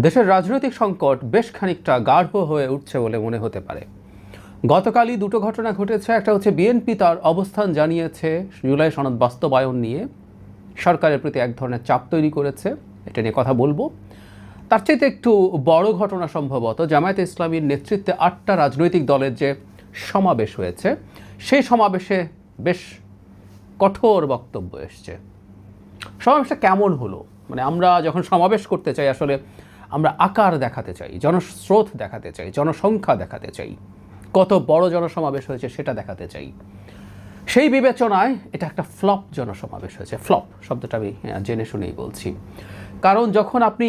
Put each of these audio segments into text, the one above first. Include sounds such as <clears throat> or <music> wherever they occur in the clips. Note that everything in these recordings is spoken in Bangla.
দেশের রাজনৈতিক সংকট বেশ খানিকটা গাঢ় হয়ে উঠছে বলে মনে হতে পারে। গতকালই দুটো ঘটনা ঘটেছে। একটা হচ্ছে বিএনপি তার অবস্থান জানিয়েছে। জুলাই সনদ বাস্তবায়ন নিয়ে সরকারের প্রতি এক ধরনের চাপ তৈরি করেছে। এটা নিয়ে কথা বলব। তার চাইতে একটু বড় ঘটনা সম্ভবত জামায়াতে ইসলামীর নেতৃত্বে আটটা রাজনৈতিক দলের যে সমাবেশ হয়েছে, সেই সমাবেশে বেশ কঠোর বক্তব্য এসছে। সমাবেশটা কেমন হলো? মানে আমরা যখন সমাবেশ করতে চাই, আসলে আমরা আকার দেখাতে চাই, জনস্রোত দেখাতে চাই, জনসংখ্যা দেখাতে চাই। কত বড় জনসমাবেশ হয়েছে সেটা দেখাতে চাই। সেই বিবেচনায় এটা একটা ফ্লপ জনসমাবেশ হয়েছে, ফ্লপ, শব্দটা আমি জেনে শুনেই বলছি। কারণ যখন আপনি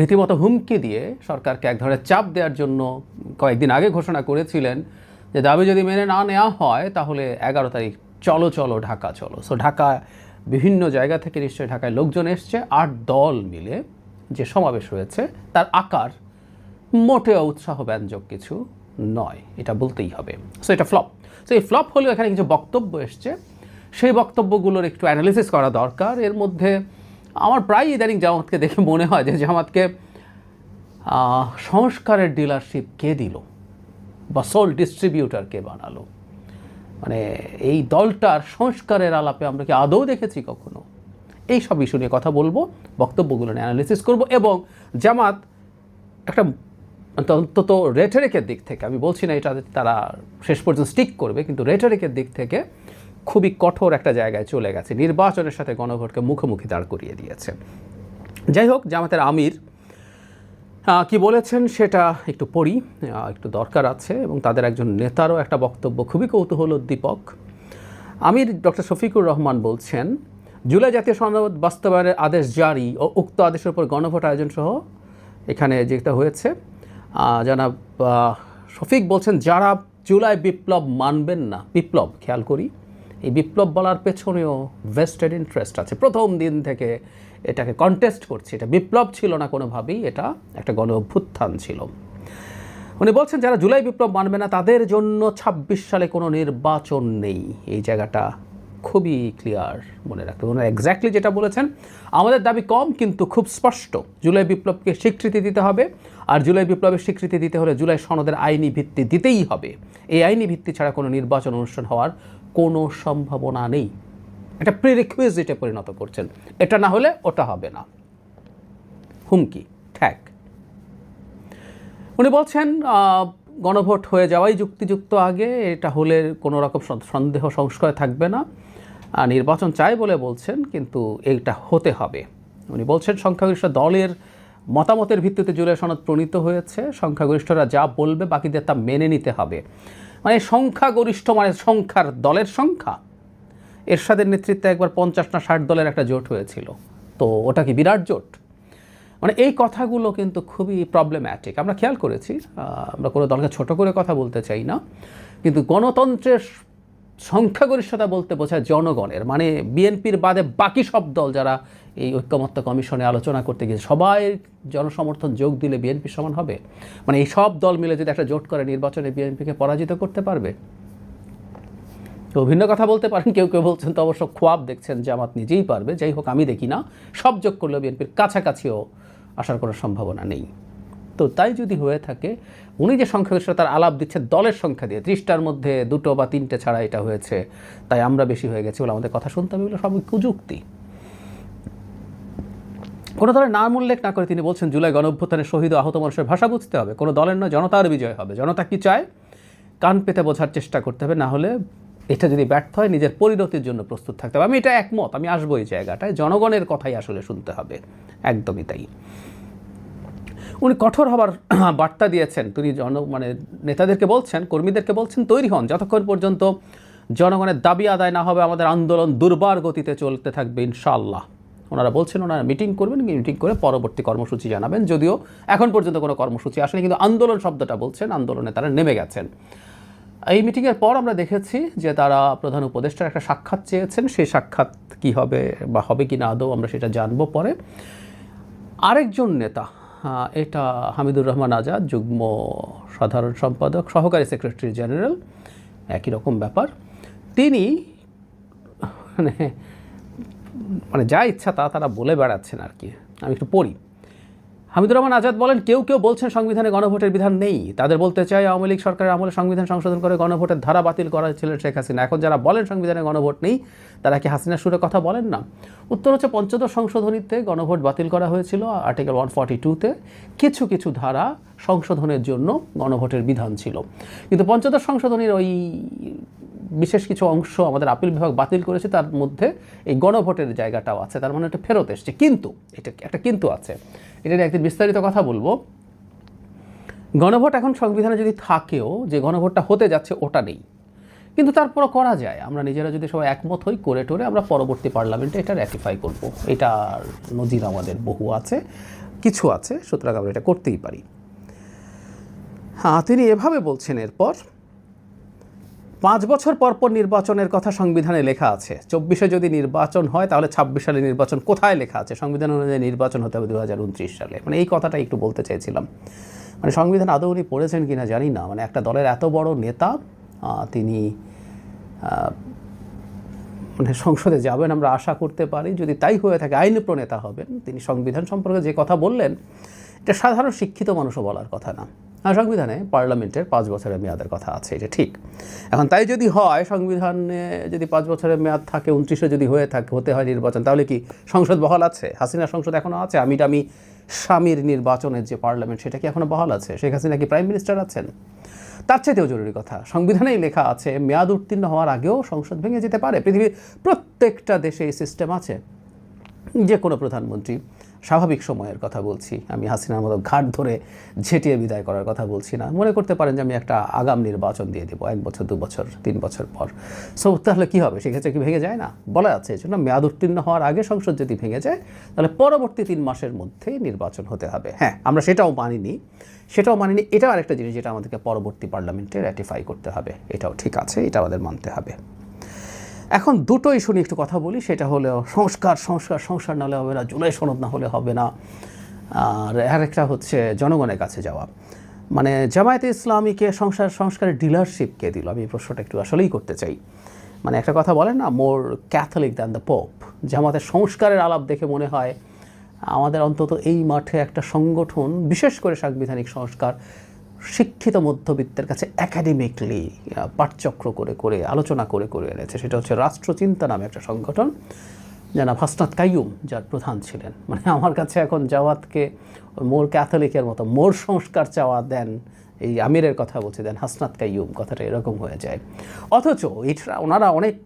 রীতিমতো হুমকি দিয়ে সরকারকে এক ধরনের চাপ দেওয়ার জন্য কয়েকদিন আগে ঘোষণা করেছিলেন যে দাবি যদি মেনে না নেওয়া হয়, তাহলে এগারো তারিখ চলো চলো ঢাকা চলো। সো ঢাকা বিভিন্ন জায়গা থেকে নিশ্চয়ই ঢাকায় লোকজন এসছে, আট দল মিলে যে সমাবেশ হয়েছে তার আকার মোটেও উৎসাহব্যঞ্জক কিছু নয়। এটা বলতেই হবে। সো এটা ফ্লপ সো এই ফ্লপ হলেও এখানে কিছু বক্তব্য এসছে। সেই বক্তব্যগুলোর একটু অ্যানালিসিস করা দরকার। এর মধ্যে আমার প্রায় ইদানিং জামাতকে দেখে মনে হয় যে জামাতকে সংস্কারের ডিলারশিপ কে দিল? বা সোল ডিস্ট্রিবিউটার কে বানালো? মানে এই দলটার সংস্কারের আলাপে আমরা কি আদৌ দেখেছি কখনো? এই সব ইস্যু নিয়ে কথা বলব, বক্তব্যগুলো নিয়ে অ্যানালিসিস করব এবং জামাত একটা অন্তত রেটারিকের দিক থেকে, আমি বলছি না এটা তারা শেষ পর্যন্ত স্টিক করবে, কিন্তু রেটারিকের দিক থেকে খুবই কঠোর একটা জায়গায় চলে গেছে। নির্বাচনের সাথে গণভোটকে মুখোমুখি দাঁড় করিয়ে দিয়েছে। যাই হোক, জামাতের আমির কি বলেছেন সেটা একটু পড়ি একটু দরকার আছে এবং তাদের একজন নেতারও একটা বক্তব্য খুবই কৌতূহল উদ্দীপক আমির ডক্টর শফিকুর রহমান বলছেন জুলাই জাতীয় সনদ বাস্তবায়নের আদেশ জারি ও উক্ত আদেশের উপর গণভোট আয়োজন সহ এখানে যেটা হয়েছে জনাব শফিক বলছেন, যারা জুলাই বিপ্লব মানবেন না, বিপ্লব, খেয়াল করি, এই বিপ্লব বলার পেছনেও ভেস্টেড ইন্টারেস্ট আছে। প্রথম দিন থেকে এটাকে কন্টেস্ট করছে। এটা বিপ্লব ছিল না কোনোভাবেই, এটা একটা গণ অভ্যুত্থান ছিল। উনি বলছেন, যারা জুলাই বিপ্লব মানবে না, তাদের জন্য ২৬ সালে কোনো নির্বাচন নেই। এই জায়গাটা খুবই ক্লিয়ার মনে রাখতে। ওনারা এক্স্যাক্টলি যেটা বলেছেন, আমাদের দাবি কম কিন্তু খুব স্পষ্ট। জুলাই বিপ্লবকে স্বীকৃতি দিতে হবে, আর জুলাই বিপ্লবের স্বীকৃতি দিতে হলে জুলাই সনদের আইনি ভিত্তি দিতেই হবে। এই আইনি ভিত্তি ছাড়া কোনো নির্বাচন অনুষ্ঠান হওয়ার কোনো সম্ভাবনা নেই। এটা প্রিরিকুইজিটে পরিণত করছেন। এটা না হলে ওটা হবে না। হুমকি ঠ্যাক উনি বলছেন গণভোট হয়ে যাওয়াই যুক্তিযুক্ত আগে, এটা হলে কোনো রকম সন্দেহ সংস্কার থাকবে না। নির্বাচন চাই বলে বলছেন, কিন্তু এটা হতে হবে। উনি বলছেন, সংখ্যাগরিষ্ঠ দলের মতামতের ভিত্তিতে জুলাই সনদ প্রণীত হয়েছে, সংখ্যাগরিষ্ঠরা যা বলবে বাকিদের তা মেনে নিতে হবে। মানে সংখ্যাগরিষ্ঠ মানে সংখ্যার দলের সংখ্যা। এরশাদের নেতৃত্বে একবার পঞ্চাশ না ষাট দলের একটা জোট হয়েছিল। তো ওটা কি বিরাট জোট? মানে এই কথাগুলো কিন্তু খুবই প্রবলেম্যাটিক আমরা খেয়াল করেছি আমরা কোনো দলকে ছোট করে কথা বলতে চাই না, কিন্তু গণতন্ত্রের সংখ্যাগরিষ্ঠতা বলতে বোঝায় জনগণের মানে বিএনপির বাদে বাকি সব দল যারা এই ঐক্যমত্য কমিশনে আলোচনা করতে গিয়ে সবাই জনসমর্থন যোগ দিলে বিএনপি সমান হবে? মানে এই সব দল মিলে যদি একটা জোট করে নির্বাচনে বিএনপিকে পরাজিত করতে পারবে? কেউ ভিন্ন কথা বলতে পারেন, কেউ কেউ বলছেন তো অবশ্য খোয়াব দেখছেন, জামাত নিজেই পারবে, যাই হোক আমি দেখি না। সব যোগ করলেও বিএনপির কাছাকাছিও আসার কোনো সম্ভাবনা নেই। তো তাই যদি হয়ে থাকে, উনি যে সংখ্যাগরিষ্ঠতার আলাপ দিচ্ছে দলের সংখ্যা দিয়ে। ত্রিশটার মধ্যে দুটো বা তিনটে ছাড়া এটা হয়েছে, তাই আমরা বেশি হয়ে গেছি বলে আমাদের কথা শুনতে হবে, এগুলো সবই কুযুক্তি। কোনো দলের নাম উল্লেখ না করে তিনি বলছেন, জুলাই গণঅভ্যুত্থানের শহীদ আহত মানুষের ভাষা বুঝতে হবে। কোনো দলের নয়, জনতার বিজয় হবে। জনতা কি চায়? কান পেতে বোঝার চেষ্টা করতে হবে, না হলে এটা যদি ব্যর্থ হয়, নিজের পরিণতির জন্য প্রস্তুত থাকতে হবে। আমি এটা একমত, আমি আসব এই জায়গাটায়। জনগণের কথাই আসলে শুনতে হবে। একদমই তাই। উনি কঠোর হবার <clears throat> বার্তা দিয়েছেন। তিনি জন মানে নেতাদেরকে বলছেন, কর্মীদেরকে বলছেন, তৈরি হন। যতক্ষণ পর্যন্ত জনগণের দাবি আদায় না হবে, আমাদের আন্দোলন দুর্বার গতিতে চলতে থাকবে ইনশাআল্লাহ। ওনারা বলছেন, ওনারা মিটিং করবেন, মিটিং করে পরবর্তী কর্মসূচি জানাবেন। যদিও এখন পর্যন্ত কোনো কর্মসূচি আসেনি, কিন্তু আন্দোলন শব্দটা বলছেন, আন্দোলনে তারা নেমে গেছেন। এই মিটিংয়ের পর আমরা দেখেছি যে তারা প্রধান উপদেষ্টার একটা সাক্ষাৎ চেয়েছেন। সেই সাক্ষাৎ কি হবে বা হবে কি না, আদৌ আমরা সেটা জানব পরে। আরেকজন নেতা এটা হামিদুর রহমান আজাদ, যুগ্ম সাধারণ সম্পাদক, সহকারী সেক্রেটারি জেনারেল। একই রকম ব্যাপার। তিনি মানে মানে যা ইচ্ছা তা তারা বলে বেড়াচ্ছেন আর কি। আমি একটু পড়ি। হামিদুর রহমান আজাদ বলেন, কেউ কেউ বলছেন সংবিধানে গণভোটের বিধান নেই। তাদের বলতে চাই আওয়ামী লীগ সরকারের আমলে সংবিধান সংশোধন করে গণভোটের ধারা বাতিল করা ছিলেন শেখ হাসিনা। এখন যারা বলেন সংবিধানে গণভোট নেই, তারা কি হাসিনার সুরে কথা বলেন না? উত্তর হচ্ছে, পঞ্চদশ সংশোধনীতে গণভোট বাতিল করা হয়েছিল। আর্টিকেল ওয়ান ফর্টি টুতে কিছু কিছু ধারা সংশোধনের জন্য গণভোটের বিধান ছিল। কিন্তু পঞ্চদশ সংশোধনীর ওই বিশেষ কিছু অংশ আমাদের আপিল বিভাগ বাতিল করেছে, তার মধ্যে এই গণভোটের জায়গাটাও আছে, তার মানে এটা ফেরত এসছে। কিন্তু, এটা একটা কিন্তু আছে। এটা নিয়ে একদিন বিস্তারিত কথা বলব। গণভোট এখন সংবিধানে যদি থাকেও, যে গণভোটটা হতে যাচ্ছে ওটা নেই। কিন্তু তারপরও করা যায়। আমরা নিজেরা যদি সবাই একমত হই, করে টোরে আমরা পরবর্তী পার্লামেন্টে এটা র্যাটিফাই করব। এটার নজির আমাদের বহু আছে, কিছু আছে, সুতরাং আমরা এটা করতেই পারি। হ্যাঁ তিনি এভাবে বলছেন এরপর পাঁচ বছর পর পর নির্বাচনের কথা সংবিধানে লেখা আছে। চব্বিশে যদি নির্বাচন হয়, তাহলে ছাব্বিশ সালে নির্বাচন কোথায় লেখা আছে? সংবিধান অনুযায়ী নির্বাচন হতে হবে দু হাজার উনত্রিশ সালে। মানে এই কথাটা একটু বলতে চাইছিলাম মানে সংবিধান আদৌ উনি পড়েছেন কিনা জানি না। মানে একটা দলের এত বড় নেতা তিনি মানে সংসদে যাবেন আমরা আশা করতে পারি। যদি তাই হয়ে থাকে, আইন প্রণেতা হবেন। তিনি সংবিধান সম্পর্কে যে কথা বললেন, এটা সাধারণ শিক্ষিত মানুষও বলার কথা না। আর সংবিধানে পার্লামেন্টের পাঁচ বছরের মেয়াদের কথা আছে, এটা ঠিক। এখন তাই যদি হয়, সংবিধানে যদি পাঁচ বছরের মেয়াদ থাকে, উনত্রিশে যদি হয়ে থাকে, হতে হয় নির্বাচন, তাহলে কি সংসদ বহাল আছে? হাসিনা সংসদ এখনও আছে? আমি আমি স্বামীর নির্বাচনের যে পার্লামেন্ট, সেটা কি এখনও বহাল আছে? শেখ হাসিনা কি প্রাইম মিনিস্টার আছেন? তার চাইতেও জরুরি কথা, সংবিধানেই লেখা আছে, মেয়াদ উত্তীর্ণ হওয়ার আগেও সংসদ ভেঙে যেতে পারে। পৃথিবীর প্রত্যেকটা দেশে এই সিস্টেম আছে। যে কোনো প্রধানমন্ত্রী স্বাভাবিক সময়ের কথা বলছি। আমি হাসিনার মতো ঘাট ধরে ঝেঁটিয়ে বিদায় করার কথা বলছি না। মনে করতে পারেন যে আমি একটা আগাম নির্বাচন দিয়ে দেবো, এক বছর, দু বছর, তিন বছর পর। সো তাহলে কী হবে? সেক্ষেত্রে কি ভেঙে যায় না? বলা যাচ্ছে এই জন্য মেয়াদ উত্তীর্ণ হওয়ার আগে সংসদ যদি ভেঙে যায়, তাহলে পরবর্তী তিন মাসের মধ্যেই নির্বাচন হতে হবে। হ্যাঁ আমরা সেটাও মানিনি। সেটাও মানিনি। এটাও আরেকটা জিনিস যেটা আমাদেরকে পরবর্তী পার্লামেন্টে র্যাটিফাই করতে হবে। এটাও ঠিক আছে, এটা আমাদের মানতে হবে। এখন দুটো ইস্যু নিয়ে একটু কথা বলি, সেটা হলো সংস্কার সংস্কার সংস্কার না হলে হবে না, জুলাই সনদ না হলে হবে না। আর আরেকটা হচ্ছে জনগণের কাছে যাওয়া। মানে জামায়াতে ইসলামীকে সংসার, সংস্কারের ডিলারশিপ কে দিল। আমি এই প্রশ্নটা একটু আসলেই করতে চাই। মানে একটা কথা বলেন না more catholic than the pope জামাতের সংস্কারের আলাপ দেখে মনে হয়, আমাদের অন্তত এই মাঠে একটা সংগঠন, বিশেষ করে সাংবিধানিক সংস্কার শিক্ষিত মধ্যবিত্তের কাছে একাডেমিকলি পাঠচক্র করে করে, আলোচনা করে করে এনেছে। সেটা হচ্ছে রাষ্ট্রচিন্তা নামে একটা সংগঠন জানা হাসনাত কাইয়ুম, যার প্রধান ছিলেন। মানে আমার কাছে এখন জাওয়াতকে, মোর ক্যাথলিকের মতো মোর সংস্কার চাওয়া দেন এই আমিরের কথা বলছি দেন হাসনাত কাইয়ুম, কথাটা এরকম হয়ে যায়। অথচ এটা ওনারা অনেক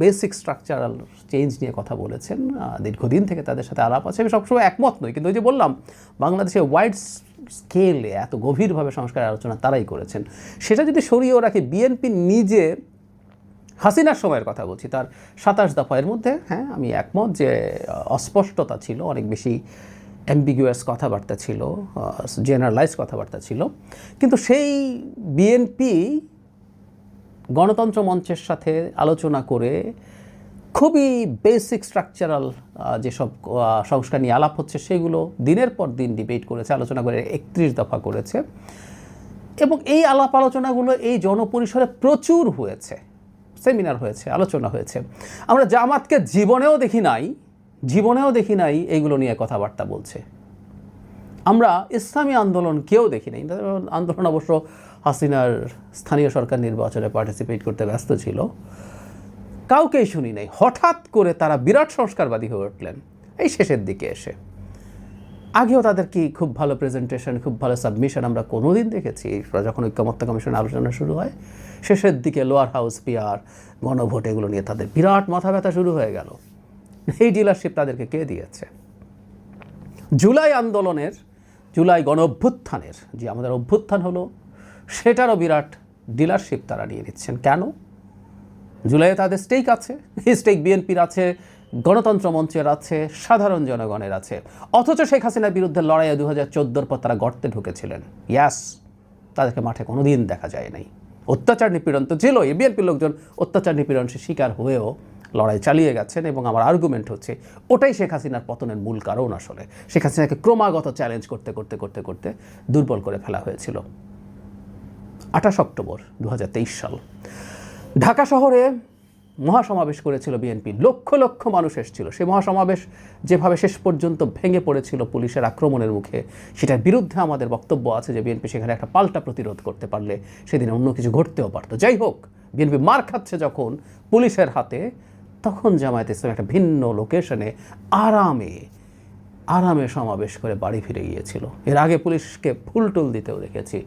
বেসিক স্ট্রাকচারাল চেঞ্জ নিয়ে কথা বলেছেন। দীর্ঘদিন থেকে তাদের সাথে আলাপ আছে, আমি সবসময় একমত নই, কিন্তু ওই যে বললাম, বাংলাদেশে ওয়াইড স্কেলে এত গভীরভাবে সংস্কারের আলোচনা তারাই করেছেন। সেটা যদি সরিয়েও রাখে বিএনপি নিজে হাসিনার সময়ের কথা বলছি, তার সাতাশ দফা এর মধ্যে হ্যাঁ আমি একমত যে অস্পষ্টতা ছিল, অনেক বেশি অ্যাম্বিগুয়াস কথাবার্তা ছিল জেনারেলাইজ কথাবার্তা ছিল। কিন্তু সেই বিএনপি গণতন্ত্র মঞ্চের সাথে আলোচনা করে খুবই বেসিক স্ট্রাকচারাল যেসব সংস্কার নিয়ে আলাপ হচ্ছে, সেগুলো দিনের পর দিন ডিবেট করেছে, আলোচনা করে একত্রিশ দফা করেছে। এবং এই আলাপ আলোচনাগুলো এই জনপরিসরে প্রচুর হয়েছে সেমিনার হয়েছে, আলোচনা হয়েছে। আমরা জামাতকে জীবনেও দেখি নাই জীবনেও দেখি নাই এইগুলো নিয়ে কথাবার্তা বলছে। আমরা ইসলামী আন্দোলন কেউ দেখি নাই। আন্দোলন অবশ্য হাসিনার স্থানীয় সরকার নির্বাচনে পার্টিসিপেট করতে ব্যস্ত ছিল। কাউকেই শুনি নাই। হঠাৎ করে তারা বিরাট সংস্কারবাদী হয়ে উঠলেন। এই শেষের দিকে এসে। আগেও তাদের কি খুব ভালো প্রেজেন্টেশন খুব ভালো সাবমিশন আমরা কোনোদিন দেখেছি? যখন ঐক্যমত্য কমিশনের আলোচনা শুরু হয়, শেষের দিকে লোয়ার হাউস পিআর গণভোট, এগুলো নিয়ে তাদের বিরাট মাথা ব্যথা শুরু হয়ে গেল। এই ডিলারশিপ তাদেরকে কে দিয়েছে? জুলাই আন্দোলনের, জুলাই গণ অভ্যুত্থানের যে আমাদের অভ্যুত্থান হলো, সেটারও বিরাট ডিলারশিপ তারা নিয়ে নিচ্ছেন। কেন? জুলাইয়ে তাদের স্টেক আছে স্টেক বিএনপির আছে, গণতন্ত্র মঞ্চের আছে, সাধারণ জনগণের আছে। অথচ শেখ হাসিনার বিরুদ্ধে লড়াইয়ে দু হাজার চোদ্দোর পর তারা গর্তে ঢুকেছিলেন। ইয়াস তাদেরকে মাঠে কোনোদিন দেখা যায় নাই। অত্যাচার নিপীড়ন তো ছিলই। বিএনপির লোকজন অত্যাচার নিপীড়ন শিকার হয়েও লড়াই চালিয়ে গেছেন এবং আমার আর্গুমেন্ট হচ্ছে ওটাই শেখ হাসিনার পতনের মূল কারণ আসলে। শেখ হাসিনাকে ক্রমাগত চ্যালেঞ্জ করতে করতে করতে করতে দুর্বল করে ফেলা হয়েছিল। আঠাশ অক্টোবর দু হাজার তেইশ সাল। ঢাকা শহরে মহাসমাবেশ করেছিল বিএনপি। লক্ষ লক্ষ মানুষ এসেছিল। সেই মহাসমাবেশ যেভাবে শেষ পর্যন্ত ভেঙে পড়েছিল পুলিশের আক্রমণের মুখে, সেটার বিরুদ্ধে আমাদের বক্তব্য আছে যে বিএনপি সেখানে একটা পাল্টা প্রতিরোধ করতে পারলে সেদিন অন্য কিছু ঘটতেও পারতো। যাই হোক, বিএনপি মার খাচ্ছে যখন পুলিশের হাতে তখন জামায়াত ইসলাম একটা ভিন্ন লোকেশনে আরামে আরামে সমাবেশ করে বাড়ি ফিরে গিয়েছিল। এর আগে পুলিশকে ফুল টুল দিতেও দেখেছি।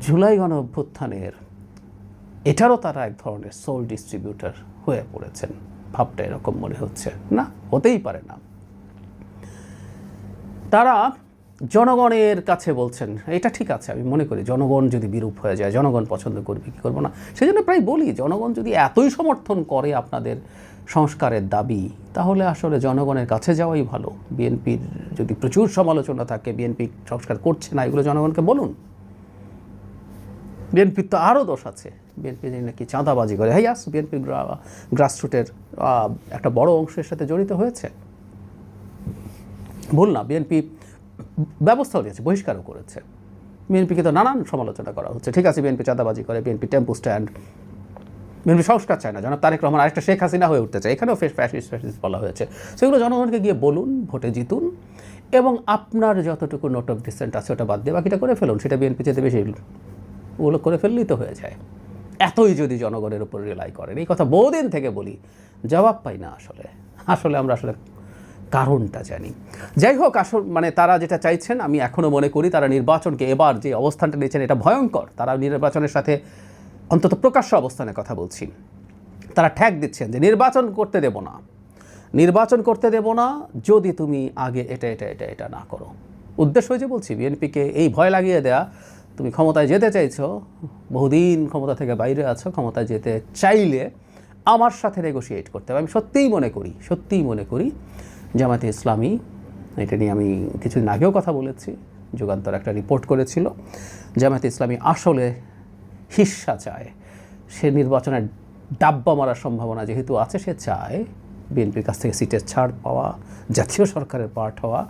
জুলাই গণ অভ্যুত্থানের এটারও তারা এক ধরনের সোল ডিস্ট্রিবিউটর হয়ে পড়েছেন। ভাবটা এরকম মনে হচ্ছে। না, হতেই পারে না। তারা জনগণের কাছে বলছেন, এটা ঠিক আছে, আমি মনে করি জনগণ যদি বিরূপ হয়ে যায়, জনগণ পছন্দ করবে, কি করব না? সেই জন্য প্রায় বলি, জনগণ যদি এতই সমর্থন করে আপনাদের সংস্কারের দাবি, তাহলে আসলে জনগণের কাছে যাওয়াই ভালো। বিএনপির যদি প্রচুর সমালোচনা থাকে, বিএনপি সংস্কার করছে না, এগুলো জনগণকে বলুন। বিএনপির তো আরও দোষ আছে। বিএনপি নাকি চাঁদাবাজি করে। হ্যাঁ ইয়াস বিএনপির গ্রাসরুটের একটা বড় অংশের সাথে জড়িত হয়েছে। ভুল না, বিএনপি ব্যবস্থাও নিয়েছে বহিষ্কারও করেছে। বিএনপিকে তো নানান সমালোচনা করা হচ্ছে। ঠিক আছে, বিএনপি চাঁদাবাজি করে, বিএনপি টেম্পো স্ট্যান্ড, বিএনপি সংস্কার চায় না। জনাব তারেক রহমান, আরেকটা শেখ হাসিনা হয়ে উঠতে চায়। এখানেও ফেস ফ্যাসিস্ট ফ্যাসিস্ট বলা হয়েছে। সেগুলো জনগণকে গিয়ে বলুন, ভোটে জিতুন, এবং আপনার যতটুকু নোট অফ ডিসেন্ট আছে, ওটা বাদ দিয়ে বাকিটা করে ফেলুন। সেটা বিএনপি যেতে বেশি ওগুলো করে ফেললেই তো হয়ে যায়। এতই যদি জনগণের উপর রিলাই করেন, এই কথা বহুদিন থেকে বলি, জবাব পাই না আসলে। আসলে আমরা আসলে কারণটা জানি। যাই হোক, আসল মানে তারা যেটা চাইছেন, আমি এখনও মনে করি তারা নির্বাচনকে এবার যে অবস্থানটা নিয়েছেন এটা ভয়ঙ্কর। তারা নির্বাচনের সাথে অন্তত প্রকাশ্য অবস্থানের কথা বলছি। তারা ঠ্যাক দিচ্ছেন যে নির্বাচন করতে দেব না। নির্বাচন করতে দেব না যদি তুমি আগে এটা এটা এটা এটা না করো। উদ্দেশ্য হয়েছে বলছি, বিএনপিকে এই ভয় লাগিয়ে দেয়া। তুমি ক্ষমতায় যেতে চাইছো, বহুদিন ক্ষমতা থেকে বাইরে আছো, ক্ষমতায় যেতে চাইলে আমার সাথে নেগোশিয়েট করতে হবে। আমি সত্যিই মনে করি, সত্যিই মনে করি জামাতে ইসলামী, এটা নিয়ে আমি কিছুদিন আগেও কথা বলেছি, যুগান্তর একটা রিপোর্ট করেছিল। জামাতে ইসলামী আসলে হিস্সা চায়। সে নির্বাচনের ডাব্বা মারার সম্ভাবনা যেহেতু আছে, সে চায় বিএনপির কাছ থেকে সিটের ছাড় পাওয়া, জাতীয় সরকারের পার্ট হওয়া।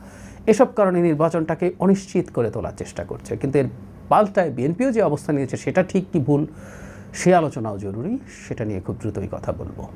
এসব কারণে নির্বাচনটাকে অনিশ্চিত করে তোলার চেষ্টা করছে। কিন্তু এর পাল্টায় বিএনপিও যে অবস্থান নিয়েছে, সেটা ঠিক কি ভুল, সে আলোচনাও জরুরি। সেটা নিয়ে খুব দ্রুতই কথা বলব।